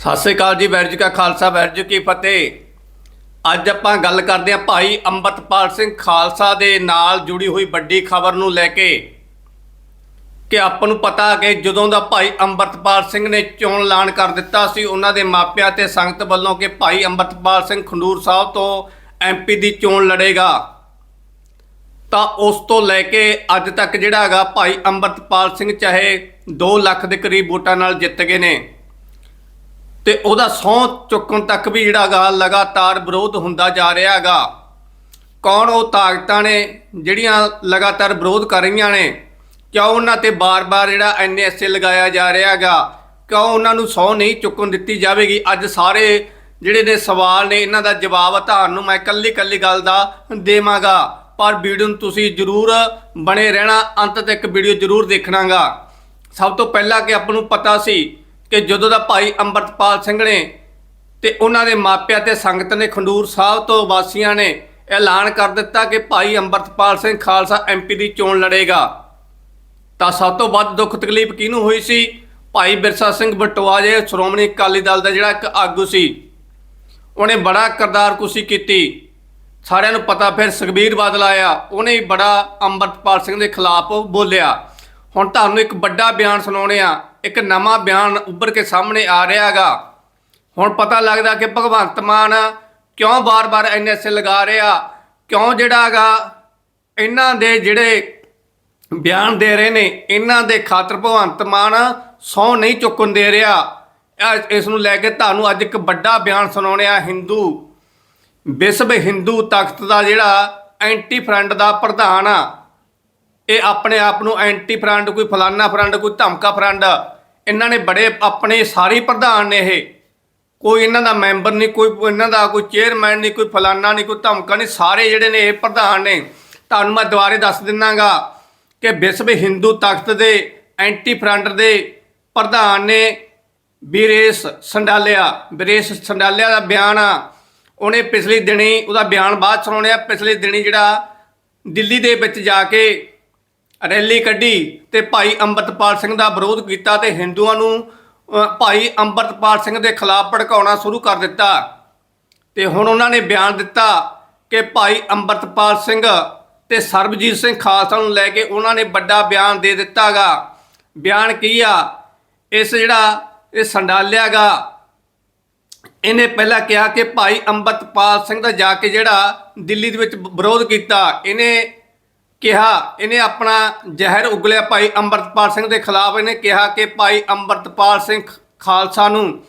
ਸਤਿ ਸ੍ਰੀ ਅਕਾਲ ਜੀ ਵੈਰਜ ਕਾ ਖਾਲਸਾ ਵੈਰਜ ਕੀ ਫਤਿਹ। ਅੱਜ ਆਪਾਂ ਗੱਲ ਕਰਦੇ ਹਾਂ ਭਾਈ ਅੰਮ੍ਰਿਤਪਾਲ ਸਿੰਘ ਖਾਲਸਾ ਦੇ ਨਾਲ ਜੁੜੀ ਹੋਈ ਵੱਡੀ ਖਬਰ ਨੂੰ ਲੈ ਕੇ। ਕਿ ਆਪਾਂ ਨੂੰ ਪਤਾ ਕਿ ਜਦੋਂ ਦਾ ਭਾਈ ਅੰਮ੍ਰਿਤਪਾਲ ਸਿੰਘ ਨੇ ਚੋਣ ਐਲਾਨ ਕਰ ਦਿੱਤਾ ਸੀ, ਉਹਨਾਂ ਦੇ ਮਾਪਿਆਂ ਤੇ ਸੰਗਤ ਵੱਲੋਂ ਕਿ ਭਾਈ ਅੰਮ੍ਰਿਤਪਾਲ ਸਿੰਘ ਖੰਡੂਰ ਸਾਹਿਬ ਤੋਂ ਐਮਪੀ ਦੀ ਚੋਣ ਲੜੇਗਾ। ਤਾਂ ਉਸ ਤੋਂ ਲੈ ਕੇ ਅੱਜ ਤੱਕ ਜਿਹੜਾ ਹੈਗਾ ਭਾਈ ਅੰਮ੍ਰਿਤਪਾਲ ਸਿੰਘ ਚਾਹੇ 2 ਲੱਖ ਦੇ ਕਰੀਬ ਵੋਟਾਂ ਨਾਲ ਜਿੱਤ ਗਏ ਨੇ। ਤੇ ਉਹਦਾ ਸਹੁੰ ਚੁੱਕਣ ਤੱਕ ਵੀ ਜਿਹੜਾ ਹੈਗਾ ਲਗਾਤਾਰ ਵਿਰੋਧ ਹੁੰਦਾ ਜਾ ਰਿਹਾ ਹੈਗਾ ਕੌਣ ਉਹ ਤਾਕਤਾਂ ਨੇ ਜਿਹੜੀਆਂ ਲਗਾਤਾਰ ਵਿਰੋਧ ਕਰ ਰਹੀਆਂ ਨੇ? ਕਿਉਂ ਉਹਨਾਂ ਤੇ ਬਾਰ-ਬਾਰ ਜਿਹੜਾ ਐਨਐਸਏ ਲਗਾਇਆ ਜਾ ਰਿਹਾ ਹੈਗਾ ਕਿਉਂ ਉਹਨਾਂ ਨੂੰ ਸਹੁੰ ਨਹੀਂ ਚੁੱਕਣ ਦਿੱਤੀ ਜਾਵੇਗੀ? ਅੱਜ ਸਾਰੇ ਜਿਹੜੇ ਨੇ ਸਵਾਲ ਨੇ, ਇਹਨਾਂ ਦਾ ਜਵਾਬ ਤੁਹਾਨੂੰ ਮੈਂ ਕੱਲੀ ਕੱਲੀ ਗੱਲ ਦਾ ਦੇਵਾਂਗਾ। ਪਰ ਵੀਡੀਓ ਨੂੰ ਤੁਸੀਂ ਜਰੂਰ ਬਣੇ ਰਹਿਣਾ, ਅੰਤ ਤੱਕ ਵੀਡੀਓ ਜਰੂਰ ਦੇਖਣਾਗਾ। ਸਭ ਤੋਂ ਪਹਿਲਾਂ ਕਿ ਆਪਾਂ ਨੂੰ ਪਤਾ ਸੀ ਕਿ ਜਦੋਂ ਦਾ ਭਾਈ ਅੰਮ੍ਰਿਤਪਾਲ ਸਿੰਘ ਨੇ ਤੇ ਉਹਨਾਂ ਦੇ ਮਾਪਿਆਂ ਤੇ ਸੰਗਤ ਨੇ ਖੰਡੂਰ ਸਾਹਿਬ ਤੋਂ ਵਾਸੀਆਂ ਨੇ ਐਲਾਨ ਕਰ ਦਿੱਤਾ ਕਿ ਭਾਈ ਅੰਮ੍ਰਿਤਪਾਲ ਸਿੰਘ ਖਾਲਸਾ ਐਮਪੀ ਦੀ ਚੋਣ ਲੜੇਗਾ। ਤਾਂ ਸਭ ਤੋਂ ਵੱਧ ਦੁੱਖ ਤਕਲੀਫ ਕਿਹਨੂੰ ਹੋਈ ਸੀ? ਭਾਈ ਬਿਰਸਾ ਸਿੰਘ ਬਟਵਾ ਜੇ ਸ਼੍ਰੋਮਣੀ ਅਕਾਲੀ ਦਲ ਦਾ ਜਿਹੜਾ ਇੱਕ ਆਗੂ ਸੀ, ਉਹਨੇ ਬੜਾ ਕਰਦਾਰ ਕੁਸ਼ੀ ਕੀਤੀ। ਸਾਰਿਆਂ ਨੂੰ ਪਤਾ ਫਿਰ ਸੁਖਬੀਰ ਬਾਦਲ ਆਇਆ, ਉਹਨੇ ਵੀ ਬੜਾ ਅੰਮ੍ਰਿਤਪਾਲ ਸਿੰਘ ਦੇ ਖਿਲਾਫ ਬੋਲਿਆ। ਹੁਣ ਤੁਹਾਨੂੰ ਇੱਕ ਵੱਡਾ ਬਿਆਨ ਸੁਣਾਉਣੇ ਆ ਇੱਕ ਨਵਾਂ ਬਿਆਨ ਉੱਭਰ ਕੇ ਸਾਹਮਣੇ ਆ ਰਿਹਾ ਹੈਗਾ। ਹੁਣ ਪਤਾ ਲੱਗਦਾ ਕਿ ਭਗਵੰਤ ਮਾਨ ਕਿਉਂ ਬਾਰ-ਬਾਰ ਐਨਐਸਏ ਲਗਾ ਰਿਹਾ, ਕਿਉਂ ਜਿਹੜਾ ਹੈਗਾ, ਇਹਨਾਂ ਦੇ ਜਿਹੜੇ ਬਿਆਨ ਦੇ ਰਹੇ ਨੇ, ਇਹਨਾਂ ਦੇ ਖਾਤਰ ਭਗਵੰਤ ਮਾਨ ਸੌ ਨਹੀਂ ਚੁੱਕਣ ਦੇ ਰਿਹਾ। ਇਸ ਨੂੰ ਲੈ ਕੇ ਤੁਹਾਨੂੰ ਅੱਜ ਇੱਕ ਵੱਡਾ ਬਿਆਨ ਸੁਣਾਉਣੇ ਆ ਹਿੰਦੂ ਵਿਸ਼ਵ ਹਿੰਦੂ ਤਖਤ ਦਾ ਜਿਹੜਾ ਐਂਟੀ ਫਰੰਟ ਦਾ ਪ੍ਰਧਾਨ ਆ। ਇਹ ਆਪਣੇ ਆਪ ਨੂੰ ਐਂਟੀ ਫਰੰਟ, ਕੋਈ ਫਲਾਨਾ ਫਰੰਡ ਕੋਈ ਧਮਕਾ ਫਰੰਡ ਇਹਨਾਂ ਨੇ ਬੜੇ ਆਪਣੇ ਸਾਰੇ ਪ੍ਰਧਾਨ ਨੇ ਇਹ। ਕੋਈ ਇਹਨਾਂ ਦਾ ਮੈਂਬਰ ਨਹੀਂ, ਕੋਈ ਇਹਨਾਂ ਦਾ ਕੋਈ ਚੇਅਰਮੈਨ ਨਹੀਂ, ਕੋਈ ਫਲਾਨਾ ਨਹੀਂ, ਕੋਈ ਧਮਕਾ ਨਹੀਂ। ਸਾਰੇ ਜਿਹੜੇ ਨੇ ਇਹ ਪ੍ਰਧਾਨ ਨੇ। ਤੁਹਾਨੂੰ ਮੈਂ ਦੁਬਾਰੇ ਦੱਸ ਦਿੰਨਾਗਾ ਕਿ ਵਿਸ਼ਵ ਹਿੰਦੂ ਤਖਤ ਦੇ ਐਂਟੀ ਫਰੰਟ ਦੇ ਪ੍ਰਧਾਨ ਨੇ ਵੀਰੇਸ਼ ਸੰਡਾਲਿਆ। ਵੀਰੇਸ਼ ਸੰਡਾਲਿਆ ਦਾ ਬਿਆਨ ਆ। ਉਹਨੇ ਪਿਛਲੇ ਦਿਨੀ ਉਹਦਾ ਬਿਆਨ ਬਾਅਦ ਸੁਣਾਉਣਿਆ ਪਿਛਲੇ ਦਿਨੀ ਜਿਹੜਾ ਦਿੱਲੀ ਦੇ ਵਿੱਚ ਜਾ ਕੇ ਰੈਲੀ ਕੱਢੀ ਤੇ ਭਾਈ ਅੰਮ੍ਰਿਤਪਾਲ ਸਿੰਘ ਦਾ ਵਿਰੋਧ ਕੀਤਾ ਤੇ ਹਿੰਦੂਆਂ ਨੂੰ ਭਾਈ ਅੰਮ੍ਰਿਤਪਾਲ ਸਿੰਘ ਦੇ ਖਿਲਾਫ ਭੜਕਾਉਣਾ ਸ਼ੁਰੂ ਕਰ ਦਿੱਤਾ। ਤੇ ਹੁਣ ਉਹਨਾਂ ਨੇ ਬਿਆਨ ਦਿੱਤਾ ਕਿ ਭਾਈ ਅੰਮ੍ਰਿਤਪਾਲ ਸਿੰਘ ਤੇ ਸਰਬਜੀਤ ਸਿੰਘ ਖਾਲਸਾ ਨੂੰ ਲੈ ਕੇ ਉਹਨਾਂ ਨੇ ਵੱਡਾ ਬਿਆਨ ਦੇ ਦਿੱਤਾਗਾ। ਬਿਆਨ ਕੀ ਆ? ਇਸ ਜਿਹੜਾ, ਇਹ ਸੰਡਾਲਿਆਗਾ। ਇਹਨੇ ਪਹਿਲਾਂ ਕਿਹਾ ਕਿ ਭਾਈ ਅੰਮ੍ਰਿਤਪਾਲ ਸਿੰਘ ਦਾ ਜਾ ਕੇ ਜਿਹੜਾ ਦਿੱਲੀ ਦੇ ਵਿੱਚ ਵਿਰੋਧ ਕੀਤਾ, ਇਹਨੇ ਕਿਹਾ, ਇਹਨੇ ਆਪਣਾ ਜ਼ਹਿਰ ਉਗਲਿਆ ਭਾਈ ਅੰਮ੍ਰਿਤਪਾਲ ਸਿੰਘ ਦੇ ਖਿਲਾਫ। ਇਹਨੇ ਕਿਹਾ ਕਿ ਭਾਈ ਅੰਮ੍ਰਿਤਪਾਲ ਸਿੰਘ ਖਾਲਸਾ ਨੂੰ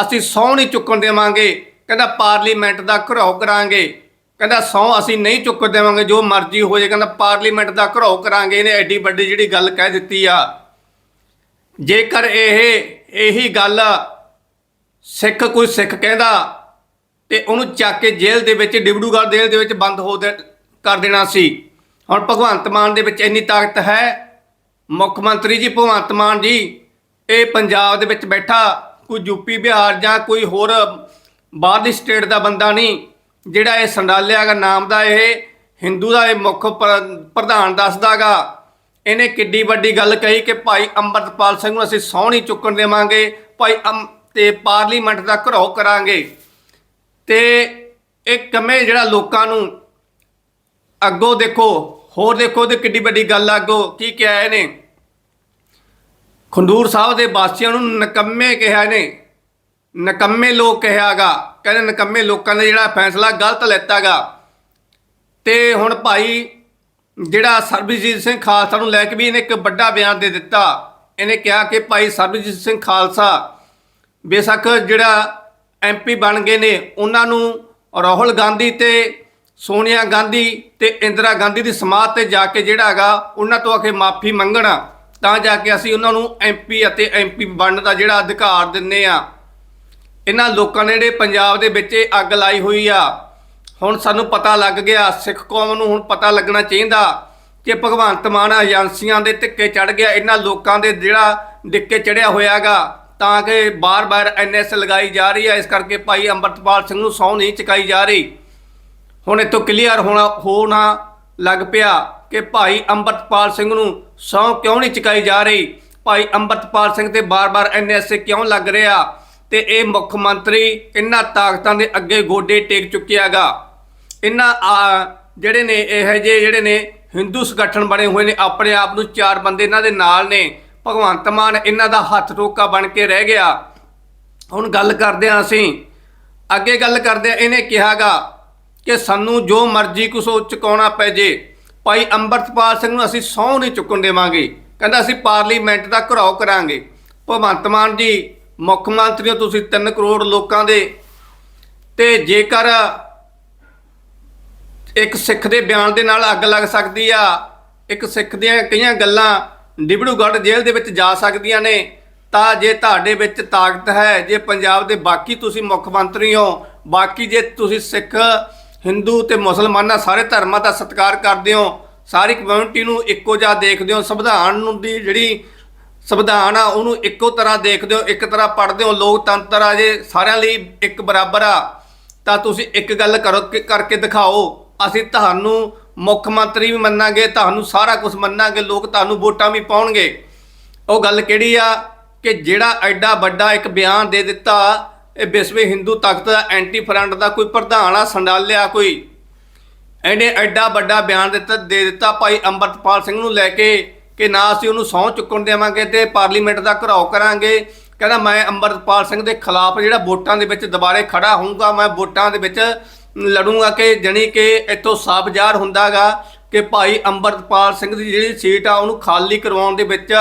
ਅਸੀਂ ਸਹੁੰ ਨਹੀਂ ਚੁੱਕਣ ਦੇਵਾਂਗੇ। ਕਹਿੰਦਾ, ਪਾਰਲੀਮੈਂਟ ਦਾ ਘਰਾਓ ਕਰਾਂਗੇ। ਕਹਿੰਦਾ, ਸਹੁੰ ਅਸੀਂ ਨਹੀਂ ਚੁੱਕ ਦੇਵਾਂਗੇ, ਜੋ ਮਰਜ਼ੀ ਹੋ ਜਾਏ। ਕਹਿੰਦਾ, ਪਾਰਲੀਮੈਂਟ ਦਾ ਘਰਾਓ ਕਰਾਂਗੇ। ਇਹਨੇ ਐਡੀ ਵੱਡੀ ਜਿਹੜੀ ਗੱਲ ਕਹਿ ਦਿੱਤੀ ਆ। ਜੇਕਰ ਇਹ ਇਹੀ ਗੱਲ ਸਿੱਖ ਕੋਈ ਸਿੱਖ ਕਹਿੰਦਾ, ਤੇ ਉਹਨੂੰ ਚੱਕ ਕੇ ਜੇਲ੍ਹ ਦੇ ਵਿੱਚ ਡਿਬੜੂਗੜ੍ਹ ਜੇਲ੍ਹ ਦੇ ਵਿੱਚ ਬੰਦ ਹੋ ਦੇ ਕਰ ਦੇਣਾ ਸੀ। ਹੁਣ ਭਗਵੰਤ ਮਾਨ ਦੇ ਵਿੱਚ ਇੰਨੀ ਤਾਕਤ ਹੈ, ਮੁੱਖ ਮੰਤਰੀ ਜੀ ਭਗਵੰਤ ਮਾਨ ਜੀ, ਇਹ ਪੰਜਾਬ ਦੇ ਵਿੱਚ ਬੈਠਾ, ਕੋਈ ਯੂਪੀ ਬਿਹਾਰ ਜਾਂ ਕੋਈ ਹੋਰ ਬਾਹਰਲੀ ਸਟੇਟ ਦਾ ਬੰਦਾ ਨਹੀਂ, ਜਿਹੜਾ ਇਹ ਸੰਡਾਲਿਆ ਦਾ ਨਾਮ ਦਾ ਇਹ, ਹਿੰਦੂ ਦਾ ਇਹ ਮੁੱਖ ਪ੍ਰ- ਪ੍ਰਧਾਨ ਦੱਸਦਾਗਾ ਇਹਨੇ ਕਿੱਡੀ ਵੱਡੀ ਗੱਲ ਕਹੀ ਕਿ ਭਾਈ ਅੰਮ੍ਰਿਤਪਾਲ ਸਿੰਘ ਨੂੰ ਅਸੀਂ ਸਹੁੰ ਨਹੀਂ ਚੁੱਕਣ ਦੇਵਾਂਗੇ, ਭਾਈ ਅੰਮ- ਤੇ ਪਾਰਲੀਮੈਂਟ ਦਾ ਘਰਾਓ ਕਰਾਂਗੇ। ਤੇ ਇਹ ਕਮੇ ਜਿਹੜਾ ਲੋਕਾਂ ਨੂੰ ਅੱਗੋਂ ਦੇਖੋ ਹੋਰ ਦੇਖੋ ਤੇ ਕਿੱਡੀ ਵੱਡੀ ਗੱਲ ਆ ਅੱਗੋਂ, ਕੀ ਕਿਹਾ ਇਹਨੇ? ਖੰਡੂਰ ਸਾਹਿਬ ਦੇ ਵਾਸੀਆਂ ਨੂੰ ਨਕੰਮੇ ਕਿਹਾ ਇਹਨੇ। ਨਕੰਮੇ ਲੋਕ ਕਿਹਾਗਾ, ਕਹਿੰਦੇ ਨਕੰਮੇ ਲੋਕਾਂ ਨੇ ਜਿਹੜਾ ਫੈਸਲਾ ਗਲਤ ਲੈਤਾਗਾ। ਤੇ ਹੁਣ ਭਾਈ ਜਿਹੜਾ ਸਰਬਜੀਤ ਸਿੰਘ ਖਾਲਸਾ ਨੂੰ ਲੈ ਕੇ ਵੀ ਇਹਨੇ ਇੱਕ ਵੱਡਾ ਬਿਆਨ ਦੇ ਦਿੱਤਾ। ਇਹਨੇ ਕਿਹਾ ਕਿ ਭਾਈ ਸਰਬਜੀਤ ਸਿੰਘ ਖਾਲਸਾ ਬੇਸ਼ੱਕ ਜਿਹੜਾ ਐਮਪੀ ਬਣ ਗਏ ਨੇ, ਉਹਨਾਂ ਨੂੰ ਰਾਹੁਲ ਗਾਂਧੀ ਤੇ ਸੋਨੀਆ ਗਾਂਧੀ ਤੇ ਇੰਦਰਾ ਗਾਂਧੀ ਦੀ ਸਮਾਧ ਤੇ ਜਾ ਕੇ ਜਿਹੜਾ ਹੈਗਾ, ਉਹਨਾਂ ਤੋਂ ਆਕੇ ਮਾਫੀ ਮੰਗਣਾ। ਤਾਂ ਜਾ ਕੇ ਅਸੀਂ ਉਹਨਾਂ ਨੂੰ ਐਮਪੀ ਅਤੇ ਐਮਪੀ ਬਣਨ ਦਾ ਜਿਹੜਾ ਅਧਿਕਾਰ ਦਿੰਨੇ ਆ। ਇਹਨਾਂ ਲੋਕਾਂ ਨੇ ਜਿਹੜੇ ਪੰਜਾਬ ਦੇ ਵਿੱਚ ਇਹ ਅੱਗ ਲਾਈ ਹੋਈ ਆ, ਹੁਣ ਸਾਨੂੰ ਪਤਾ ਲੱਗ ਗਿਆ, ਸਿੱਖ ਕੌਮ ਨੂੰ ਹੁਣ ਪਤਾ ਲੱਗਣਾ ਚਾਹੀਦਾ ਕਿ ਭਗਵੰਤ ਮਾਨ ਏਜੰਸੀਆਂ ਦੇ ਧਿੱਕੇ ਚੜ ਗਿਆ, ਇਹਨਾਂ ਲੋਕਾਂ ਦੇ ਜਿਹੜਾ ਡਿੱਕੇ ਚੜਿਆ ਹੋਇਆਗਾ ਤਾਂ ਕਿ ਬਾਰ-ਬਾਰ ਐਨਐਸ ਲਗਾਈ ਜਾ ਰਹੀ ਹੈ ਇਸ ਕਰਕੇ ਭਾਈ ਅੰਮ੍ਰਿਤਪਾਲ ਸਿੰਘ ਨੂੰ ਸਹੁੰ ਨਹੀਂ ਚੁਕਾਈ ਜਾ ਰਹੀ। ਹੁਣ ਇਤੋਂ ਕਲੀਅਰ ਹੋਣਾ ਹੋਣਾ ਲੱਗ ਪਿਆ ਕਿ ਭਾਈ ਅੰਮ੍ਰਿਤਪਾਲ ਸਿੰਘ ਨੂੰ ਸਹੁੰ ਕਿਉਂ ਨਹੀਂ ਚੁਕਾਈ ਜਾ ਰਹੀ? ਭਾਈ ਅੰਮ੍ਰਿਤਪਾਲ ਸਿੰਘ ਤੇ ਬਾਰ-ਬਾਰ ਐਨਐਸਏ ਕਿਉਂ ਲੱਗ ਰਿਹਾ? ਤੇ ਇਹ ਮੁੱਖ ਮੰਤਰੀ ਇਹਨਾਂ ਤਾਕਤਾਂ ਦੇ ਅੱਗੇ ਗੋਡੇ ਟੇਕ ਚੁੱਕਿਆਗਾ ਇਹਨਾਂ, ਆ, ਜਿਹੜੇ ਨੇ, ਇਹ ਜਿਹੇ ਜਿਹੜੇ ਨੇ ਹਿੰਦੂ ਸੰਗਠਨ ਬਣੇ ਹੋਏ ਨੇ, ਆਪਣੇ ਆਪ ਨੂੰ ਚਾਰ ਬੰਦੇ ਇਹਨਾਂ ਦੇ ਨਾਲ ਨੇ। ਭਗਵੰਤ ਮਾਨ ਇਹਨਾਂ ਦਾ ਹੱਥ ਰੋਕਾ ਬਣ ਕੇ ਰਹਿ ਗਿਆ। ਹੁਣ ਗੱਲ ਕਰਦੇ ਹਾਂ ਅਸੀਂ। ਅੱਗੇ ਗੱਲ ਕਰਦੇ ਹਾਂ, ਇਹਨੇ ਕਿਹਾਗਾ ਕਿ ਸਾਨੂੰ ਜੋ ਮਰਜ਼ੀ ਕੁਛ ਉਹ ਚੁਕਾਉਣਾ ਪੈ ਜੇ। ਭਾਈ ਅੰਮ੍ਰਿਤਪਾਲ ਸਿੰਘ ਨੂੰ ਅਸੀਂ ਸਹੁੰ ਨਹੀਂ ਚੁੱਕਣ ਦੇਵਾਂਗੇ। ਕਹਿੰਦਾ ਅਸੀਂ ਪਾਰਲੀਮੈਂਟ ਦਾ ਘਰਾਓ ਕਰਾਂਗੇ। ਭਗਵੰਤ ਮਾਨ ਜੀ, ਮੁੱਖ ਮੰਤਰੀ ਹੋ ਤੁਸੀਂ 3 ਕਰੋੜ ਲੋਕਾਂ ਦੇ। ਤੇ ਜੇਕਰ ਇੱਕ ਸਿੱਖ ਦੇ ਬਿਆਨ ਦੇ ਨਾਲ ਅੱਗ ਲੱਗ ਸਕਦੀ ਆ, ਇੱਕ ਸਿੱਖ ਦੀਆਂ ਕਈਆਂ ਗੱਲਾਂ ਡਿਬੜੂਗੜ੍ਹ ਜੇਲ੍ਹ ਦੇ ਵਿੱਚ ਜਾ ਸਕਦੀਆਂ ਨੇ, ਤਾਂ ਜੇ ਤੁਹਾਡੇ ਵਿੱਚ ਤਾਕਤ ਹੈ, ਜੇ ਪੰਜਾਬ ਦੇ ਬਾਕੀ ਤੁਸੀਂ ਮੁੱਖ ਮੰਤਰੀ ਹੋ, ਬਾਕੀ ਜੇ ਤੁਸੀਂ ਸਿੱਖ ਹਿੰਦੂ ਤੇ ਮੁਸਲਮਾਨਾਂ ਸਾਰੇ ਧਰਮਾਂ ਦਾ ਸਤਿਕਾਰ ਕਰਦੇ ਹੋ, ਸਾਰੀ ਕਮਿਊਨਿਟੀ ਨੂੰ ਇੱਕੋ ਜਿਹਾ ਦੇਖਦੇ ਹੋ, ਸੰਵਿਧਾਨ ਨੂੰ ਦੀ ਜਿਹੜੀ ਸੰਵਿਧਾਨ ਆ, ਉਹਨੂੰ ਇੱਕੋ ਤਰ੍ਹਾਂ ਦੇਖਦੇ ਹੋ, ਇੱਕ ਤਰ੍ਹਾਂ ਪੜ੍ਹਦੇ ਹੋ, ਲੋਕਤੰਤਰ ਆ ਜੇ ਸਾਰਿਆਂ ਲਈ ਇੱਕ ਬਰਾਬਰ ਆ, ਤਾਂ ਤੁਸੀਂ ਇੱਕ ਗੱਲ ਕਰੋ ਕਿ- ਕਰਕੇ ਦਿਖਾਓ, ਅਸੀਂ ਤੁਹਾਨੂੰ ਮੁੱਖ ਮੰਤਰੀ ਵੀ ਮੰਨਾਂਗੇ, ਤੁਹਾਨੂੰ ਸਾਰਾ ਕੁਝ ਮੰਨਾਂਗੇ, ਲੋਕ ਤੁਹਾਨੂੰ ਵੋਟਾਂ ਵੀ ਪਾਉਣਗੇ। ਉਹ ਗੱਲ ਕਿਹੜੀ ਆ ਕਿ ਜਿਹੜਾ ਐਡਾ ਵੱਡਾ ਇੱਕ ਬਿਆਨ ਦੇ ਦਿੱਤਾ ਇਹ ਵਿਸ਼ਵ ਹਿੰਦੂ ਤਖਤ ਦਾ ਐਂਟੀ ਫਰੰਟ ਦਾ ਕੋਈ ਪ੍ਰਧਾਨ ਆ, ਸੰਡਾਲਿਆ ਕੋਈ। ਇਹਨੇ ਐਡਾ ਵੱਡਾ ਬਿਆਨ ਦਿੱਤਾ, ਦੇ ਦਿੱਤਾ ਭਾਈ ਅੰਮ੍ਰਿਤਪਾਲ ਸਿੰਘ ਨੂੰ ਲੈ ਕੇ ਕਿ ਨਾ ਅਸੀਂ ਉਹਨੂੰ ਸਹੁੰ ਚੁੱਕਣ ਦੇਵਾਂਗੇ ਤੇ ਪਾਰਲੀਮੈਂਟ ਦਾ ਘਰਾਓ ਕਰਾਂਗੇ। ਕਹਿੰਦਾ, ਮੈਂ ਅੰਮ੍ਰਿਤਪਾਲ ਸਿੰਘ ਦੇ ਖਿਲਾਫ ਜਿਹੜਾ ਵੋਟਾਂ ਦੇ ਵਿੱਚ ਦੁਬਾਰੇ ਖੜਾ ਹੋਊਗਾ, ਮੈਂ ਵੋਟਾਂ ਦੇ ਵਿੱਚ ਲੜੂੰਗਾ ਕਿ ਜਣੀ ਕਿ ਇੱਥੋਂ ਸਾਫ਼ ਜ਼ਾਹਰ ਹੁੰਦਾਗਾ ਕਿ ਭਾਈ ਅੰਮ੍ਰਿਤਪਾਲ ਸਿੰਘ ਦੀ ਜਿਹੜੀ ਸੀਟ ਆ, ਉਹਨੂੰ ਖਾਲੀ ਕਰਵਾਉਣ ਦੇ ਵਿੱਚ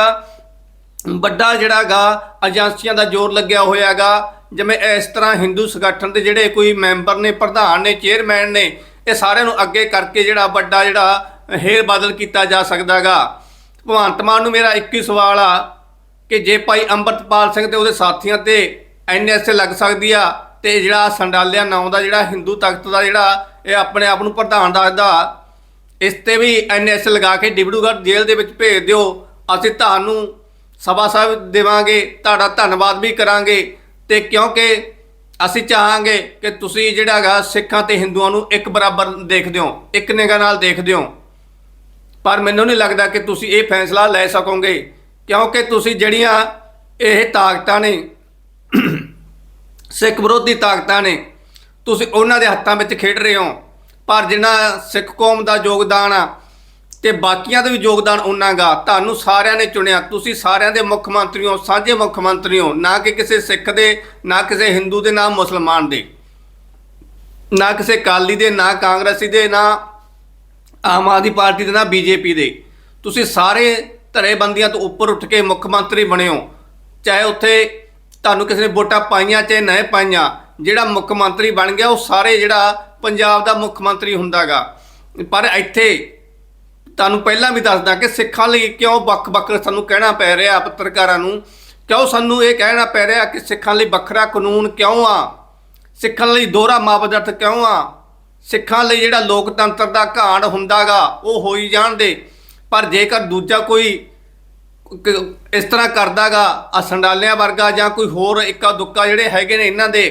ਵੱਡਾ ਜਿਹੜਾਗਾ ਏਜੰਸੀਆਂ ਦਾ ਜ਼ੋਰ ਲੱਗਿਆ ਹੋਇਆਗਾ। ਜਿਵੇਂ ਇਸ ਤਰ੍ਹਾਂ ਹਿੰਦੂ ਸੰਗਠਨ ਦੇ ਜਿਹੜੇ ਕੋਈ ਮੈਂਬਰ ਨੇ, ਪ੍ਰਧਾਨ ਨੇ ਚੇਅਰਮੈਨ ਨੇ, ਇਹ ਸਾਰਿਆਂ ਨੂੰ ਅੱਗੇ ਕਰਕੇ ਜਿਹੜਾ ਵੱਡਾ ਜਿਹੜਾ ਹੇਰ ਬਦਲ ਕੀਤਾ ਜਾ ਸਕਦਾਗਾ ਭਗਵੰਤ ਮਾਨ ਨੂੰ ਮੇਰਾ ਇੱਕ ਹੀ ਸਵਾਲ ਆ ਕਿ ਜੇ ਭਾਈ ਅੰਮ੍ਰਿਤਪਾਲ ਸਿੰਘ ਤੇ ਉਹਦੇ ਸਾਥੀਆਂ ਤੇ ਐਨਐਸਏ ਲੱਗ ਸਕਦੀ ਆ ਤੇ ਜਿਹੜਾ ਸੰਡਾਲਿਆ ਨਾਂ ਦਾ ਜਿਹੜਾ ਹਿੰਦੂ ਤਖਤ ਦਾ ਜਿਹੜਾ ਇਹ ਆਪਣੇ ਆਪ ਨੂੰ ਪ੍ਰਧਾਨ ਦੱਸਦਾ, ਇਸ ਤੇ ਵੀ ਐਨਐਸ ਲਗਾ ਕੇ ਡਿਬੜੂਗੜ੍ਹ ਜੇਲ੍ਹ ਦੇ ਵਿੱਚ ਭੇਜ ਦਿਓ। ਅਸੀਂ ਤੁਹਾਨੂੰ ਸਭਾ ਸਾਹਿਬ ਦੇਵਾਂਗੇ, ਤੁਹਾਡਾ ਧੰਨਵਾਦ ਵੀ ਕਰਾਂਗੇ। ਤੇ ਕਿਉਂਕਿ ਅਸੀਂ ਚਾਹਾਂਗੇ ਕਿ ਤੁਸੀਂ ਜਿਹੜਾ ਹੈਗਾ ਸਿੱਖਾਂ ਤੇ ਹਿੰਦੂਆਂ ਨੂੰ ਇੱਕ ਬਰਾਬਰ ਦੇਖਦੇ ਹੋ, ਇੱਕ ਨਿਗਾਹ ਨਾਲ ਦੇਖਦੇ ਹੋ। ਪਰ ਮੈਨੂੰ ਨਹੀਂ ਲੱਗਦਾ ਕਿ ਤੁਸੀਂ ਇਹ ਫੈਸਲਾ ਲੈ ਸਕੋਗੇ, ਕਿਉਂਕਿ ਤੁਸੀਂ ਜਿਹੜੀਆਂ ਇਹ ਤਾਕਤਾਂ ਨੇ, ਸਿੱਖ ਵਿਰੋਧੀ ਤਾਕਤਾਂ ਨੇ, ਤੁਸੀਂ ਉਹਨਾਂ ਦੇ ਹੱਥਾਂ ਵਿੱਚ ਖੇਡ ਰਹੇ ਹੋ। ਪਰ ਜਿਨ੍ਹਾਂ ਸਿੱਖ ਕੌਮ ਦਾ ਯੋਗਦਾਨ ਆ ਤੇ ਬਾਕੀਆਂ ਦਾ ਵੀ ਯੋਗਦਾਨ ਉਹਨਾਂ ਗਾ ਤੁਹਾਨੂੰ ਸਾਰਿਆਂ ਨੇ ਚੁਣਿਆ। ਤੁਸੀਂ ਸਾਰਿਆਂ ਦੇ ਮੁੱਖ ਮੰਤਰੀ ਹੋ, ਸਾਂਝੇ ਮੁੱਖ ਮੰਤਰੀ ਹੋ। ਨਾ ਕਿ ਕਿਸੇ ਸਿੱਖ ਦੇ, ਨਾ ਕਿਸੇ ਹਿੰਦੂ ਦੇ, ਨਾ ਮੁਸਲਮਾਨ ਦੇ। ਨਾ ਕਿਸੇ ਕਾਲੀ ਦੇ, ਨਾ ਕਾਂਗਰਸੀ ਦੇ, ਨਾ ਆਮ ਆਦਮੀ ਪਾਰਟੀ ਦੇ, ਨਾ ਬੀਜੇਪੀ ਦੇ। ਤੁਸੀਂ ਸਾਰੇ ਧੜੇਬੰਦੀਆਂ ਤੋਂ ਉੱਪਰ ਉੱਠ ਕੇ ਮੁੱਖ ਮੰਤਰੀ ਬਣੇ ਹੋ। ਚਾਹੇ ਉੱਥੇ ਤੁਹਾਨੂੰ ਕਿਸੇ ਨੇ ਵੋਟਾਂ ਪਾਈਆਂ, ਚਾਹੇ ਨਹੀਂ ਪਾਈਆਂ, ਜਿਹੜਾ ਮੁੱਖ ਮੰਤਰੀ ਬਣ ਗਿਆ, ਉਹ ਸਾਰੇ ਜਿਹੜਾ ਪੰਜਾਬ ਦਾ ਮੁੱਖ ਮੰਤਰੀ ਹੁੰਦਾਗਾ। ਪਰ ਇੱਥੇ ਤੁਹਾਨੂੰ ਪਹਿਲਾਂ ਵੀ ਦੱਸਦਾ ਕਿ ਸਿੱਖਾਂ ਲਈ ਕਿਉਂ ਵੱਖ-ਵੱਖ ਸਾਨੂੰ ਕਹਿਣਾ ਪੈ ਰਿਹਾ ਪੱਤਰਕਾਰਾਂ ਨੂੰ? ਕਿਉਂ ਸਾਨੂੰ ਇਹ ਕਹਿਣਾ ਪੈ ਰਿਹਾ ਕਿ ਸਿੱਖਾਂ ਲਈ ਵੱਖਰਾ ਕਾਨੂੰਨ ਕਿਉਂ ਆ? ਸਿੱਖਾਂ ਲਈ ਦੋਹਰਾ ਮਾਪਦੰਡ ਕਿਉਂ ਆ? ਸਿੱਖਾਂ ਲਈ ਜਿਹੜਾ ਲੋਕਤੰਤਰ ਦਾ ਘਾਣ ਹੁੰਦਾਗਾ, ਉਹ ਹੋਈ ਜਾਣਦੇ ਪਰ ਜੇਕਰ ਦੂਜਾ ਕੋਈ ਇਸ ਤਰ੍ਹਾਂ ਕਰਦਾਗਾ ਆ ਸੰਡਾਲਿਆਂ ਵਰਗਾ ਜਾਂ ਕੋਈ ਹੋਰ ਇੱਕਾ ਦੁੱਕਾ ਜਿਹੜੇ ਹੈਗੇ ਨੇ ਇਹਨਾਂ ਦੇ,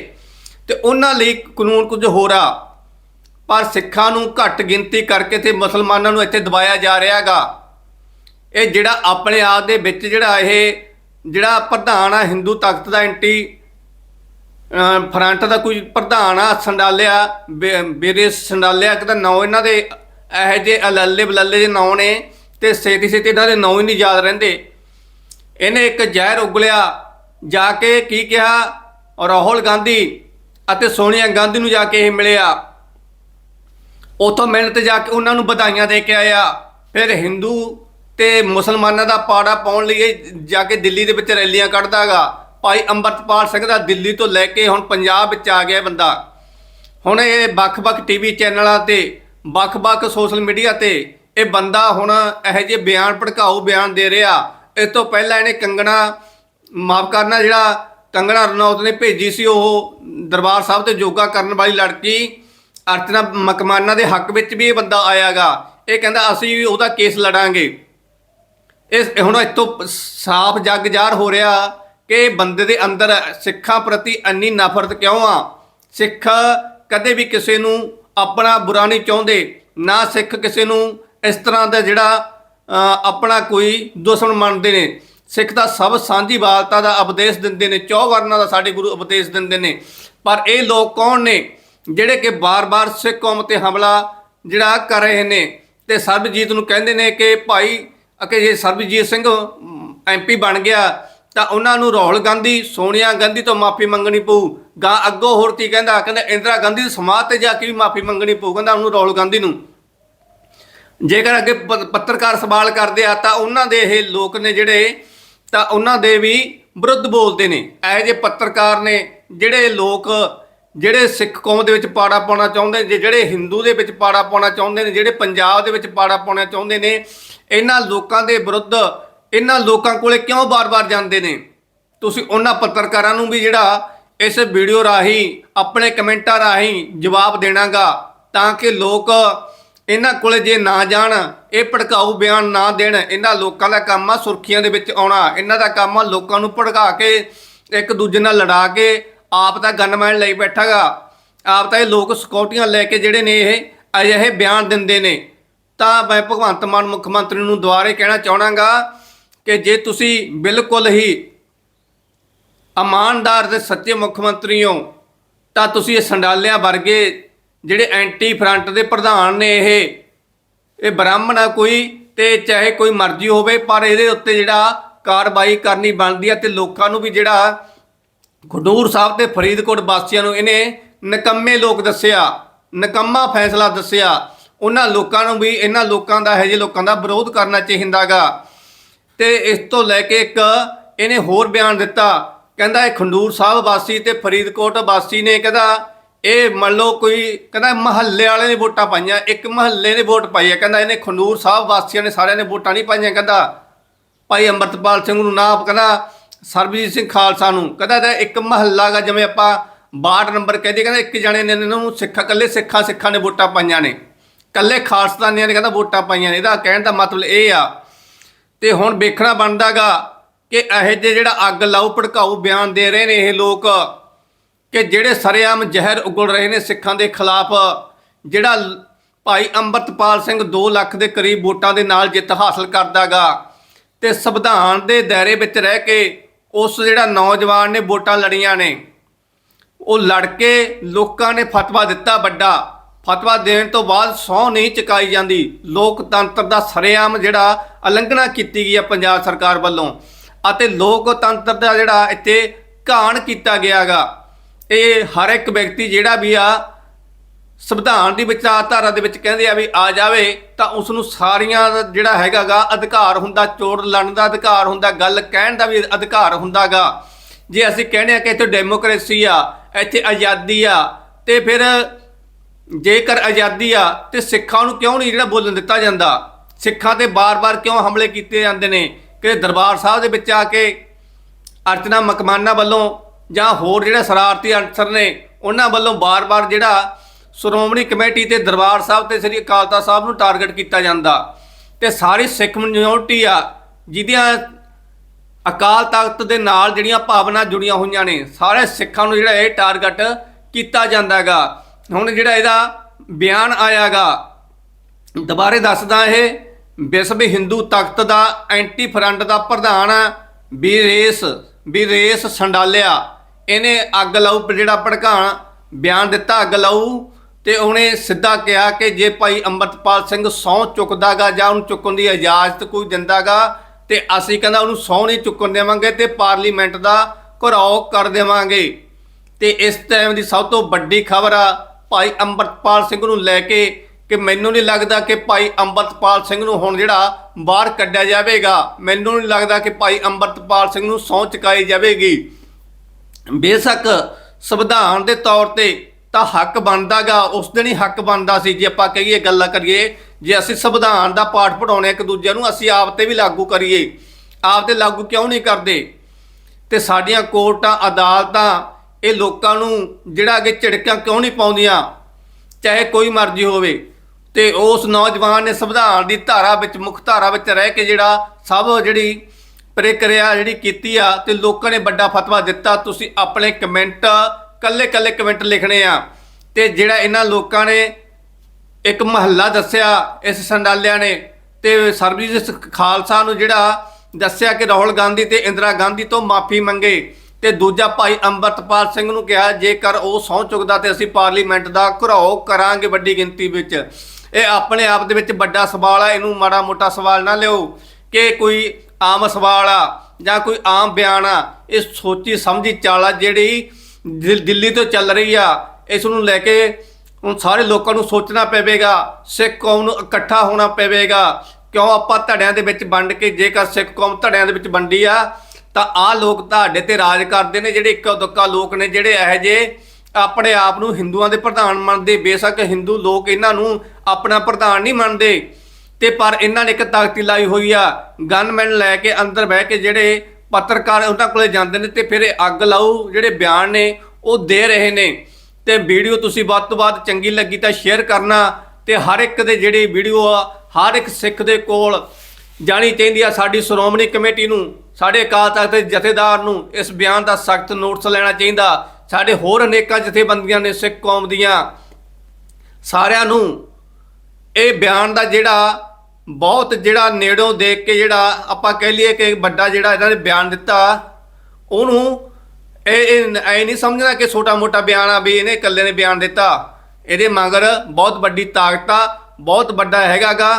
ਤੇ ਉਹਨਾਂ ਲਈ ਕਾਨੂੰਨ ਕੁਝ ਹੋਰ ਆ। ਪਰ ਸਿੱਖਾਂ ਨੂੰ ਘੱਟ ਗਿਣਤੀ ਕਰਕੇ ਤੇ ਮੁਸਲਮਾਨਾਂ ਨੂੰ ਇੱਥੇ ਦਬਾਇਆ ਜਾ ਰਿਹਾ ਰਿਹਾਗਾ ਇਹ ਜਿਹੜਾ ਆਪਣੇ ਆਪ ਦੇ ਵਿੱਚ ਜਿਹੜਾ ਇਹ, ਜਿਹੜਾ ਪ੍ਰਧਾਨ ਆ ਹਿੰਦੂ ਤਖਤ ਦਾ ਐਂਟੀ ਫਰੰਟ ਦਾ ਕੋਈ ਪ੍ਰਧਾਨ ਆ, ਸੰਡਾਲਿਆ ਬੇਰੇ ਸੰਡਾਲਿਆ, ਇੱਕ ਤਾਂ ਨਾਂ ਇਹਨਾਂ ਦੇ, ਇਹੋ ਜਿਹੇ ਅਲੱਲੇ ਬਲੱਲੇ ਦੇ ਨਾਂ ਨੇ ਤੇ ਛੇਤੀ ਛੇਤੀ ਇਹਨਾਂ ਦੇ ਨਾਂ ਹੀ ਨਹੀਂ ਯਾਦ ਰਹਿੰਦੇ। ਇਹਨੇ ਇੱਕ ਜ਼ਹਿਰ ਉਗਲਿਆ ਜਾ ਕੇ ਕੀ ਕਿਹਾ? ਰਾਹੁਲ ਗਾਂਧੀ ਅਤੇ ਸੋਨੀਆ ਗਾਂਧੀ ਨੂੰ ਜਾ ਕੇ ਇਹ ਮਿਲਿਆ। ਉਥੋਂ ਮਿਲਣ ਤੇ ਜਾ ਕੇ ਉਹਨਾਂ ਨੂੰ ਵਧਾਈਆਂ ਦੇ ਕੇ ਆਇਆ। ਫਿਰ ਹਿੰਦੂ ਤੇ ਮੁਸਲਮਾਨਾਂ ਦਾ ਪਾੜਾ ਪਾਉਣ ਲਈ ਇਹ ਜਾ ਕੇ ਦਿੱਲੀ ਦੇ ਵਿੱਚ ਰੈਲੀਆਂ ਕੱਢਦਾਗਾ। ਭਾਈ ਅੰਮ੍ਰਿਤਪਾਲ ਸਿੰਘ ਦਾ ਦਿੱਲੀ ਤੋਂ ਲੈ ਕੇ ਹੁਣ ਪੰਜਾਬ ਵਿੱਚ ਆ ਗਿਆ ਬੰਦਾ। ਹੁਣ ਇਹ ਵੱਖ-ਵੱਖ ਟੀਵੀ ਚੈਨਲਾਂ ਤੇ, ਵੱਖ-ਵੱਖ ਸੋਸ਼ਲ ਮੀਡੀਆ ਤੇ ਇਹ ਬੰਦਾ ਹੁਣ ਇਹੋ ਜਿਹੇ ਬਿਆਨ ਭੜਕਾਊ ਬਿਆਨ ਦੇ ਰਿਹਾ। ਇਸ ਤੋਂ ਪਹਿਲਾਂ ਇਹਨੇ ਕੰਗਣਾ, ਮਾਫ ਕਰਨਾ, ਜਿਹੜਾ ਕੰਗਣਾ ਰਣੌਤ ਨੇ ਭੇਜੀ ਸੀ, ਉਹ ਦਰਬਾਰ ਸਾਹਿਬ ਤੇ ਯੋਗਾ ਕਰਨ ਵਾਲੀ ਲੜਕੀ ਅਰਚਨਾ ਮਕਮਾਨਾ ਦੇ ਹੱਕ ਵਿੱਚ ਵੀ ਇਹ ਬੰਦਾ ਆਇਆਗਾ। ਇਹ ਕਹਿੰਦਾ, ਅਸੀਂ ਵੀ ਉਹਦਾ ਕੇਸ ਲੜਾਂਗੇ। ਇਸ, ਹੁਣ ਇਤੋਂ ਸਾਫ਼ ਜੱਗ ਜ਼ਾਹਰ ਹੋ ਰਿਹਾ ਕਿ ਬੰਦੇ ਦੇ ਅੰਦਰ ਸਿੱਖਾਂ ਪ੍ਰਤੀ ਇੰਨੀ ਨਫ਼ਰਤ ਕਿਉਂ ਆ? ਸਿੱਖ ਕਦੇ ਵੀ ਕਿਸੇ ਨੂੰ ਆਪਣਾ ਬੁਰਾ ਨਹੀਂ ਚਾਹੁੰਦੇ। ਨਾ ਸਿੱਖ ਕਿਸੇ ਨੂੰ ਇਸ ਤਰ੍ਹਾਂ ਦਾ ਜਿਹੜਾ ਆਪਣਾ ਕੋਈ ਦੁਸ਼ਮਣ ਮੰਨਦੇ ਨੇ। ਸਿੱਖ ਦਾ ਸਭ ਸਾਂਝੀ ਵਾਲਤਾ ਦਾ ਉਪਦੇਸ਼ ਦਿੰਦੇ ਨੇ, ਚੌ ਵਰਨਾਂ ਦਾ ਸਾਡੇ ਗੁਰੂ ਉਪਦੇਸ਼ ਦਿੰਦੇ ਨੇ। ਪਰ ਇਹ ਲੋਕ ਕੌਣ ਨੇ? ਜਿਹੜੇ ਕਿ ਬਾਰ-ਬਾਰ ਸਿੱਖ ਕੌਮ ਤੇ ਹਮਲਾ ਜਿਹੜਾ ਕਰ ਰਹੇ ਨੇ ਤੇ ਸਰਬਜੀਤ ਨੂੰ ਕਹਿੰਦੇ ਨੇ ਕਿ ਭਾਈ ਅਕੇ ਜੇ ਸਰਬਜੀਤ ਸਿੰਘ ਐਮਪੀ ਬਣ ਗਿਆ, ਤਾਂ ਉਹਨਾਂ ਨੂੰ ਰਾਹੁਲ ਗਾਂਧੀ, ਸੋਨੀਆ ਗਾਂਧੀ ਤੋਂ ਮਾਫੀ ਮੰਗਣੀ ਪਊ। ਗਾਂ ਅੱਗੋਂ ਹੋਰ ਕੀ ਕਹਿੰਦਾ? ਕਹਿੰਦਾ ਇੰਦਰਾ ਗਾਂਧੀ ਦੀ ਸਮਾਧ ਤੇ ਜਾ ਕੇ ਵੀ ਮਾਫੀ ਮੰਗਣੀ ਪਊ, ਕਹਿੰਦਾ ਉਹਨੂੰ ਰਾਹੁਲ ਗਾਂਧੀ ਨੂੰ। ਜੇਕਰ ਅੱਗੇ ਪ- ਪੱਤਰਕਾਰ ਸਵਾਲ ਕਰਦੇ ਆ, ਤਾਂ ਉਹਨਾਂ ਦੇ ਇਹ ਲੋਕ ਨੇ ਜਿਹੜੇ, ਤਾਂ ਉਹਨਾਂ ਦੇ ਵੀ ਵਿਰੁੱਧ ਬੋਲਦੇ ਨੇ। ਇਹੋ ਜਿਹੇ ਪੱਤਰਕਾਰ ਨੇ ਜਿਹੜੇ ਲੋਕ ਜਿਹੜੇ ਸਿੱਖ ਕੌਮ ਦੇ ਵਿੱਚ ਪਾੜਾ ਪਾਉਣਾ ਚਾਹੁੰਦੇ ਨੇ, ਜਿਹੜੇ ਹਿੰਦੂ ਦੇ ਵਿੱਚ ਪਾੜਾ ਪਾਉਣਾ ਚਾਹੁੰਦੇ ਨੇ, ਜਿਹੜੇ ਪੰਜਾਬ ਦੇ ਵਿੱਚ ਪਾੜਾ ਪਾਉਣਾ ਚਾਹੁੰਦੇ ਨੇ, ਇਹਨਾਂ ਲੋਕਾਂ ਦੇ ਵਿਰੁੱਧ, ਇਹਨਾਂ ਲੋਕਾਂ ਕੋਲੇ ਕਿਉਂ ਬਾਰ-ਬਾਰ ਜਾਂਦੇ ਨੇ? ਤੁਸੀਂ ਉਹਨਾਂ ਪੱਤਰਕਾਰਾਂ ਨੂੰ ਵੀ ਜਿਹੜਾ ਇਸ ਵੀਡੀਓ ਰਾਹੀਂ, ਆਪਣੇ ਕਮੈਂਟਾਂ ਰਾਹੀਂ ਜਵਾਬ ਦੇਣਾਗਾ, ਤਾਂ ਕਿ ਲੋਕ ਇਹਨਾਂ ਕੋਲੇ ਜੇ ਨਾ ਜਾਣ, ਇਹ ਭੜਕਾਊ ਬਿਆਨ ਨਾ ਦੇਣ, ਇਹਨਾਂ ਲੋਕਾਂ ਦਾ ਕੰਮ ਆ ਸੁਰਖੀਆਂ ਦੇ ਵਿੱਚ ਆਉਣਾ, ਇਹਨਾਂ ਦਾ ਕੰਮ ਆ ਲੋਕਾਂ ਨੂੰ ਭੜਕਾ ਕੇ ਇੱਕ ਦੂਜੇ ਨਾਲ ਲੜਾ ਕੇ ਆਪ ਤਾਂ ਗਨਮੈਨ ਲਈ ਬੈਠਾਗਾ। ਆਪ ਤਾਂ ਇਹ ਲੋਕ ਸਿਕਿਉਰਟੀਆਂ ਲੈ ਕੇ ਜਿਹੜੇ ਨੇ ਇਹ ਅਜਿਹੇ ਬਿਆਨ ਦਿੰਦੇ ਨੇ। ਤਾਂ ਮੈਂ ਭਗਵੰਤ ਮਾਨ ਮੁੱਖ ਮੰਤਰੀ ਨੂੰ ਦੁਆਰੇ ਕਹਿਣਾ ਚਾਹਣਾਗਾ ਕਿ ਜੇ ਤੁਸੀਂ ਬਿਲਕੁਲ ਹੀ ਇਮਾਨਦਾਰ ਤੇ ਸੱਚੇ ਮੁੱਖ ਮੰਤਰੀ ਹੋ ਤਾਂ ਤੁਸੀਂ ਇਹ ਸੰਡਾਲਿਆਂ ਵਰਗੇ ਜਿਹੜੇ ਐਂਟੀ ਫਰੰਟ ਦੇ ਪ੍ਰਧਾਨ ਨੇ ਇਹ ਇਹ ਬ੍ਰਾਹਮਣ ਆ ਕੋਈ ਤੇ ਚਾਹੇ ਕੋਈ ਮਰਜ਼ੀ ਹੋਵੇ, ਪਰ ਇਹਦੇ ਉੱਤੇ ਜਿਹੜਾ ਕਾਰਵਾਈ ਕਰਨੀ ਬਣਦੀ ਆ ਤੇ ਲੋਕਾਂ ਨੂੰ ਵੀ ਜਿਹੜਾ ਖਡੂਰ ਸਾਹਿਬ ਤੇ ਫਰੀਦਕੋਟ ਵਾਸੀਆਂ ਨੂੰ ਇਹਨੇ ਨਕੰਮੇ ਲੋਕ ਦੱਸਿਆ, ਨਕੰਮਾ ਫੈਸਲਾ ਦੱਸਿਆ। ਉਹਨਾਂ ਲੋਕਾਂ ਨੂੰ ਵੀ, ਇਹਨਾਂ ਲੋਕਾਂ ਦਾ, ਇਹੋ ਜਿਹੇ ਲੋਕਾਂ ਦਾ ਵਿਰੋਧ ਕਰਨਾ ਚਾਹੀਦਾਗਾ ਤੇ ਇਸ ਤੋਂ ਲੈ ਕੇ ਇੱਕ ਇਹਨੇ ਹੋਰ ਬਿਆਨ ਦਿੱਤਾ। ਕਹਿੰਦਾ ਇਹ ਖੰਡੂਰ ਸਾਹਿਬ ਵਾਸੀ ਤੇ ਫਰੀਦਕੋਟ ਵਾਸੀ ਨੇ, ਕਹਿੰਦਾ ਇਹ ਮੰਨ ਲਓ ਕੋਈ, ਕਹਿੰਦਾ ਮਹੱਲੇ ਵਾਲੇ ਨੇ ਵੋਟਾਂ ਪਾਈਆਂ, ਇੱਕ ਮਹੱਲੇ ਨੇ ਵੋਟ ਪਾਈ ਹੈ। ਕਹਿੰਦਾ ਇਹਨੇ ਖੰਡੂਰ ਸਾਹਿਬ ਵਾਸੀਆਂ ਨੇ ਸਾਰਿਆਂ ਨੇ ਵੋਟਾਂ ਨਹੀਂ ਪਾਈਆਂ, ਕਹਿੰਦਾ ਭਾਈ ਅੰਮ੍ਰਿਤਪਾਲ ਸਿੰਘ ਨੂੰ ਨਾ, ਕਹਿੰਦਾ ਸਰਬਜੀਤ ਸਿੰਘ ਖਾਲਸਾ ਨੂੰ। ਕਹਿੰਦਾ ਇਹਦਾ ਇੱਕ ਮਹੱਲਾ ਗਾ, ਜਿਵੇਂ ਆਪਾਂ ਵਾਰਡ ਨੰਬਰ ਕਹਦੇ ਕਹਿੰਦਾ ਇੱਕ ਜਣੇ ਨੇ ਇਹਨਾਂ ਨੂੰ ਸਿੱਖਾ ਕੱਲੇ ਸਿੱਖਾਂ ਸਿੱਖਾਂ ਨੇ ਵੋਟਾਂ ਪਾਈਆਂ ਨੇ। ਕੱਲੇ ਖਾਲਸਤਾਨੀਆਂ ਨੇ ਕਹਿੰਦਾ ਵੋਟਾਂ ਪਾਈਆਂ ਨੇ। ਇਹਦਾ ਕਹਿਣ ਦਾ ਮਤਲਬ ਇਹ ਆ, ਤੇ ਹੁਣ ਵੇਖਣਾ ਬਣਦਾਗਾ ਕਿ ਇਹੋ ਜਿਹੇ ਜਿਹੜਾ ਅੱਗ ਲਾਉ ਭੜਕਾਊ ਬਿਆਨ ਦੇ ਰਹੇ ਨੇ ਇਹ ਲੋਕ, ਕਿ ਜਿਹੜੇ ਸਰਿਆਮ ਜ਼ਹਿਰ ਉਗਲ ਰਹੇ ਨੇ ਸਿੱਖਾਂ ਦੇ ਖਿਲਾਫ, ਜਿਹੜਾ ਭਾਈ ਅੰਮ੍ਰਿਤਪਾਲ ਸਿੰਘ 2 ਲੱਖ ਦੇ ਕਰੀਬ ਵੋਟਾਂ ਦੇ ਨਾਲ ਜਿੱਤ ਹਾਸਲ ਕਰਦਾਗਾ ਤੇ ਸੰਵਿਧਾਨ ਦੇ ਦਾਇਰੇ ਵਿੱਚ ਰਹਿ ਕੇ ਉਸ ਜਿਹੜਾ ਨੌਜਵਾਨ ਨੇ, ਵੋਟਾਂ ਲੜੀਆਂ ਨੇ, ਉਹ ਲੜ ਕੇ ਲੋਕਾਂ ਨੇ ਫਤਵਾ ਦਿੱਤਾ ਵੱਡਾ। ਫਤਵਾ ਦੇਣ ਤੋਂ ਬਾਅਦ ਸਹੁੰ ਨਹੀਂ ਚੁਕਾਈ ਜਾਂਦੀ। ਲੋਕਤੰਤਰ ਦਾ ਸਰੇਆਮ ਜਿਹੜਾ ਉਲੰਘਣਾ ਕੀਤੀ ਗਈ ਹੈ ਪੰਜਾਬ ਸਰਕਾਰ ਵੱਲੋਂ। ਅਤੇ ਲੋਕਤੰਤਰ ਦਾ ਜਿਹੜਾ ਇੱਥੇ ਘਾਣ ਕੀਤਾ ਗਿਆਗਾ। ਇਹ ਹਰ ਇੱਕ ਵਿਅਕਤੀ ਜਿਹੜਾ ਵੀ ਆ ਸੰਵਿਧਾਨ ਦੀ ਵਿਚਾਰਧਾਰਾ ਦੇ ਵਿੱਚ ਕਹਿੰਦੇ ਆ ਵੀ ਆ ਜਾਵੇ ਤਾਂ ਉਸ ਨੂੰ ਸਾਰੀਆਂ ਦਾ ਜਿਹੜਾ ਹੈਗਾਗਾ ਅਧਿਕਾਰ ਹੁੰਦਾ, ਚੋਰ ਲੜਨ ਦਾ ਅਧਿਕਾਰ ਹੁੰਦਾ, ਗੱਲ ਕਹਿਣ ਦਾ ਵੀ ਅਧਿਕਾਰ ਹੁੰਦਾਗਾ। ਜੇ ਅਸੀਂ ਕਹਿੰਦੇ ਆ ਕਿ ਇੱਥੇ ਡੈਮੋਕ੍ਰੇਸੀ ਆ, ਇੱਥੇ ਆਜ਼ਾਦੀ ਆ, ਤੇ ਫਿਰ ਜੇਕਰ ਆਜ਼ਾਦੀ ਆ, ਤੇ ਸਿੱਖਾਂ ਨੂੰ ਕਿਉਂ ਨਹੀਂ ਜਿਹੜਾ ਬੋਲਣ ਦਿੱਤਾ ਜਾਂਦਾ? ਸਿੱਖਾਂ ਤੇ ਬਾਰ-ਬਾਰ ਕਿਉਂ ਹਮਲੇ ਕੀਤੇ ਜਾਂਦੇ ਨੇ? ਕਿ ਦਰਬਾਰ ਸਾਹਿਬ ਦੇ ਵਿੱਚ ਆ ਕੇ ਅਰਚਨਾ ਮਕਮਾਨਾ ਵੱਲੋਂ ਜਾਂ ਹੋਰ ਜਿਹੜੇ ਸ਼ਰਾਰਤੀ ਅਨਸਰ ਨੇ, ਉਹਨਾਂ ਵੱਲੋਂ ਬਾਰ-ਬਾਰ ਜਿਹੜਾ ਸ਼੍ਰੋਮਣੀ ਕਮੇਟੀ ਤੇ ਦਰਬਾਰ ਸਾਹਿਬ ਤੇ ਸ੍ਰੀ ਅਕਾਲ ਤਖਤ ਸਾਹਿਬ ਨੂੰ ਟਾਰਗੇਟ ਕੀਤਾ ਜਾਂਦਾ। ਤੇ ਸਾਰੀ ਸਿੱਖ ਮਿਨੋਰਟੀ ਆ, ਜਿਹਦੀਆਂ ਅਕਾਲ ਤਖਤ ਦੇ ਨਾਲ ਜਿਹੜੀਆਂ ਭਾਵਨਾ ਜੁੜੀਆਂ ਹੋਈਆਂ ਨੇ, ਸਾਰੇ ਸਿੱਖਾਂ ਨੂੰ ਜਿਹੜਾ ਇਹ ਟਾਰਗੇਟ ਕੀਤਾ ਜਾਂਦਾਗਾ ਹੁਣ ਜਿਹੜਾ ਇਹਦਾ ਬਿਆਨ ਆਇਆਗਾ ਦੁਬਾਰੇ ਦੱਸਦਾ ਇਹ ਵਿਸ਼ਵ ਹਿੰਦੂ ਤਖਤ ਦਾ ਐਂਟੀ ਫਰੰਟ ਦਾ ਪ੍ਰਧਾਨ ਬੀਰੇਸ ਬੀਰੇਸ ਸੰਡਾਲਿਆ। ਇਹਨੇ ਅੱਗ ਲਾਉ ਜਿਹੜਾ ਭੜਕਾਣ ਬਿਆਨ ਦਿੱਤਾ, ਅੱਗ ਲਾਉ ਤੇ ਉਹਨੇ ਸਿੱਧਾ ਕਿਹਾ ਕਿ ਜੇ ਭਾਈ ਅੰਮ੍ਰਿਤਪਾਲ ਸਿੰਘ ਸਹੁੰ ਚੁੱਕਦਾਗਾ ਜਾਂ ਉਹਨੂੰ ਚੁੱਕਣ ਦੀ ਇਜਾਜ਼ਤ ਕੋਈ ਦਿੰਦਾਗਾ, ਤੇ ਅਸੀਂ ਕਹਿੰਦਾ ਉਹਨੂੰ ਸਹੁੰ ਨਹੀਂ ਚੁੱਕਣ ਦੇਵਾਂਗੇ ਤੇ ਪਾਰਲੀਮੈਂਟ ਦਾ ਘਰਾਓ ਕਰ ਦੇਵਾਂਗੇ। ਤੇ ਇਸ ਟਾਈਮ ਦੀ ਸਭ ਤੋਂ ਵੱਡੀ ਖਬਰ ਆ ਭਾਈ ਅੰਮ੍ਰਿਤਪਾਲ ਸਿੰਘ ਨੂੰ ਲੈ ਕੇ ਕਿ ਮੈਨੂੰ ਨਹੀਂ ਲੱਗਦਾ ਕਿ ਭਾਈ ਅੰਮ੍ਰਿਤਪਾਲ ਸਿੰਘ ਨੂੰ ਹੁਣ ਜਿਹੜਾ ਬਾਹਰ ਕੱਢਿਆ ਜਾਵੇਗਾ। ਮੈਨੂੰ ਨਹੀਂ ਲੱਗਦਾ ਕਿ ਭਾਈ ਅੰਮ੍ਰਿਤਪਾਲ ਸਿੰਘ ਨੂੰ ਸਹੁੰ ਚੁਕਾਈ ਜਾਵੇਗੀ। ਬੇਸ਼ੱਕ ਸੰਵਿਧਾਨ ਦੇ ਤੌਰ ਤੇ ਤਾਂ ਹੱਕ ਬਣਦਾਗਾ, ਉਸ ਦਿਨ ਹੀ ਹੱਕ ਬਣਦਾ ਸੀ। ਜੇ ਆਪਾਂ ਕਹੀਏ, ਗੱਲਾਂ ਕਰੀਏ, ਜੇ ਅਸੀਂ ਸੰਵਿਧਾਨ ਦਾ ਪਾਠ ਪੜਾਉਣੇ ਇੱਕ ਦੂਜੇ ਨੂੰ, ਅਸੀਂ ਆਪ ਤੇ ਵੀ ਲਾਗੂ ਕਰੀਏ। ਆਪ ਤੇ ਲਾਗੂ ਕਿਉਂ ਨਹੀਂ ਕਰਦੇ? ਤੇ ਸਾਡੀਆਂ ਕੋਰਟਾਂ, ਅਦਾਲਤਾਂ, ਇਹ ਲੋਕਾਂ ਨੂੰ ਜਿਹੜਾ ਅੱਗੇ ਝਿੜਕਾਂ ਕਿਉਂ ਨਹੀਂ ਪਾਉਂਦੀਆਂ? ਚਾਹੇ ਕੋਈ ਮਰਜ਼ੀ ਹੋਵੇ। ਤੇ ਉਸ ਨੌਜਵਾਨ ਨੇ ਸੰਵਿਧਾਨ ਦੀ ਧਾਰਾ ਵਿੱਚ, ਮੁੱਖ ਧਾਰਾ ਵਿੱਚ ਰਹਿ ਕੇ ਜਿਹੜਾ ਸਭ ਜਿਹੜੀ ਪ੍ਰਕਿਰਿਆ ਜਿਹੜੀ ਕੀਤੀ ਆ, ਤੇ ਲੋਕਾਂ ਨੇ ਵੱਡਾ ਫਤਵਾ ਦਿੱਤਾ। ਤੁਸੀਂ ਆਪਣੇ ਕਮੈਂਟ ਕੱਲੇ ਕੱਲੇ ਕਮੈਂਟ ਲਿਖਣੇ ਆ। ਤੇ ਜਿਹੜਾ ਇਹਨਾਂ ਲੋਕਾਂ ਨੇ ਇੱਕ ਮਹੱਲਾ ਦੱਸਿਆ ਇਸ ਸੰਡਾਲਿਆਂ ਨੇ, ਤੇ ਸਰਬਜੀਤ ਖਾਲਸਾ ਨੂੰ ਜਿਹੜਾ ਦੱਸਿਆ ਕਿ ਰਾਹੁਲ ਗਾਂਧੀ ਤੇ ਇੰਦਰਾ ਗਾਂਧੀ ਤੋਂ ਮਾਫੀ ਮੰਗੇ, ਤੇ ਦੂਜਾ ਭਾਈ ਅੰਮ੍ਰਿਤਪਾਲ ਸਿੰਘ ਨੂੰ ਕਿਹਾ, ਜੇਕਰ ਉਹ ਸਹੁੰ ਚੁੱਕਦਾ ਤੇ ਅਸੀਂ ਪਾਰਲੀਮੈਂਟ ਦਾ ਘਰਾਓ ਕਰਾਂਗੇ ਵੱਡੀ ਗਿਣਤੀ ਵਿੱਚ। ਇਹ ਆਪਣੇ ਆਪ ਦੇ ਵਿੱਚ ਵੱਡਾ ਸਵਾਲ ਆ, ਇਹਨੂੰ ਮਾੜਾ ਮੋਟਾ ਸਵਾਲ ਨਾ ਲਿਓ ਕਿ ਕੋਈ ਆਮ ਸਵਾਲ ਆ ਜਾਂ ਕੋਈ ਆਮ ਬਿਆਨ ਆ, ਇਹ ਸੋਚੀ ਸਮਝੀ ਚਾਲ ਆ ਜਿਹੜੀ ਦਿੱਲੀ ਤੋਂ ਚੱਲ ਰਹੀ ਆ, ਇਸ ਨੂੰ ਲੈ ਕੇ ਹੁਣ ਸਾਰੇ ਲੋਕਾਂ ਨੂੰ ਸੋਚਣਾ ਪਵੇਗਾ, ਸਿੱਖ ਕੌਮ ਨੂੰ ਇਕੱਠਾ ਹੋਣਾ ਪਵੇਗਾ। ਕਿਉਂ ਆਪਾਂ ਧੜਿਆਂ ਦੇ ਵਿੱਚ ਵੰਡ ਕੇ ਜੇਕਰ ਸਿੱਖ ਕੌਮ ਧੜਿਆਂ ਦੇ ਵਿੱਚ ਵੰਡੀ ਆ, ਤਾਂ ਆਹ ਲੋਕ ਤੁਹਾਡੇ ਤੇ ਰਾਜ ਕਰਦੇ ਨੇ, ਜਿਹੜੇ ਇੱਕੋ ਦੁੱਕਾ ਲੋਕ ਨੇ, ਜਿਹੜੇ ਇਹੋ ਜਿਹੇ ਆਪਣੇ ਆਪ ਨੂੰ ਹਿੰਦੂਆਂ ਦੇ ਪ੍ਰਧਾਨ ਮੰਨਦੇ। ਬੇਸ਼ੱਕ ਹਿੰਦੂ ਲੋਕ ਇਹਨਾਂ ਨੂੰ ਆਪਣਾ ਪ੍ਰਧਾਨ ਨਹੀਂ ਮੰਨਦੇ। ਤੇ ਪਰ ਇਹਨਾਂ ਨੇ ਇੱਕ ਤਾਕਤੀ ਲਾਈ ਹੋਈ ਆ, ਗਨਮੈਨ ਲੈ ਕੇ ਅੰਦਰ ਬਹਿ ਕੇ ਜਿਹੜੇ ਪੱਤਰਕਾਰ ਉਹਨਾਂ ਕੋਲੇ ਜਾਂਦੇ ਨੇ ਤੇ ਫਿਰ ਇਹ ਅੱਗ ਲਾਊ, ਜਿਹੜੇ ਬਿਆਨ ਨੇ, ਉਹ ਦੇ ਰਹੇ ਨੇ। ਤੇ ਵੀਡੀਓ ਤੁਸੀਂ ਵੱਧ ਤੋਂ ਵੱਧ ਚੰਗੀ ਲੱਗੀ ਤਾਂ ਸ਼ੇਅਰ ਕਰਨਾ ਤੇ ਹਰ ਇੱਕ ਦੇ ਜਿਹੜੀ ਵੀਡੀਓ ਆ, ਹਰ ਇੱਕ ਸਿੱਖ ਦੇ ਕੋਲ ਜਾਣੀ ਚਾਹੀਦੀ ਆ ਸਾਡੀ ਸ਼੍ਰੋਮਣੀ ਕਮੇਟੀ ਨੂੰ, ਸਾਡੇ ਅਕਾਲ ਤਖਤ ਦੇ ਜਥੇਦਾਰ ਨੂੰ, ਇਸ ਬਿਆਨ ਦਾ ਸਖਤ ਨੋਟਿਸ ਲੈਣਾ ਚਾਹੀਦਾ। ਸਾਡੇ ਹੋਰ ਅਨੇਕਾਂ ਜਥੇਬੰਦੀਆਂ ਨੇ, ਸਿੱਖ ਕੌਮ ਦੀਆਂ, ਸਾਰਿਆਂ ਨੂੰ ਇਹ ਬਿਆਨ ਦਾ ਜਿਹੜਾ ਬਹੁਤ ਜਿਹੜਾ ਨੇੜੋਂ ਦੇਖ ਕੇ ਜਿਹੜਾ ਆਪਾਂ ਕਹਿ ਲਈਏ ਕਿ ਵੱਡਾ ਜਿਹੜਾ ਇਹਨਾਂ ਨੇ ਬਿਆਨ ਦਿੱਤਾ, ਉਹਨੂੰ ਇਹ ਇਹ ਐ ਨਹੀਂ ਸਮਝਣਾ ਕਿ ਛੋਟਾ ਮੋਟਾ ਬਿਆਨ ਆ ਵੀ ਇਹਨੇ ਇਕੱਲੇ ਨੇ ਬਿਆਨ ਦਿੱਤਾ। ਇਹਦੇ ਮਗਰ ਬਹੁਤ ਵੱਡੀ ਤਾਕਤ ਆ, ਬਹੁਤ ਵੱਡਾ ਹੈਗਾਗਾ।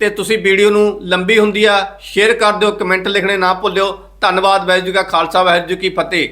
ਤੇ ਤੁਸੀਂ ਵੀਡੀਓ ਨੂੰ ਲੰਬੀ ਹੁੰਦੀ ਆ, ਸ਼ੇਅਰ ਕਰ ਦਿਓ, ਕਮੈਂਟ ਲਿਖਣੇ ਨਾ ਭੁੱਲਿਓ। ਧੰਨਵਾਦ, ਵਾਹਿਗੁਰੂ ਜੀ ਕਾ ਖਾਲਸਾ, ਵਾਹਿਗੁਰੂ ਜੀ ਕੀ ਫਤਿਹ।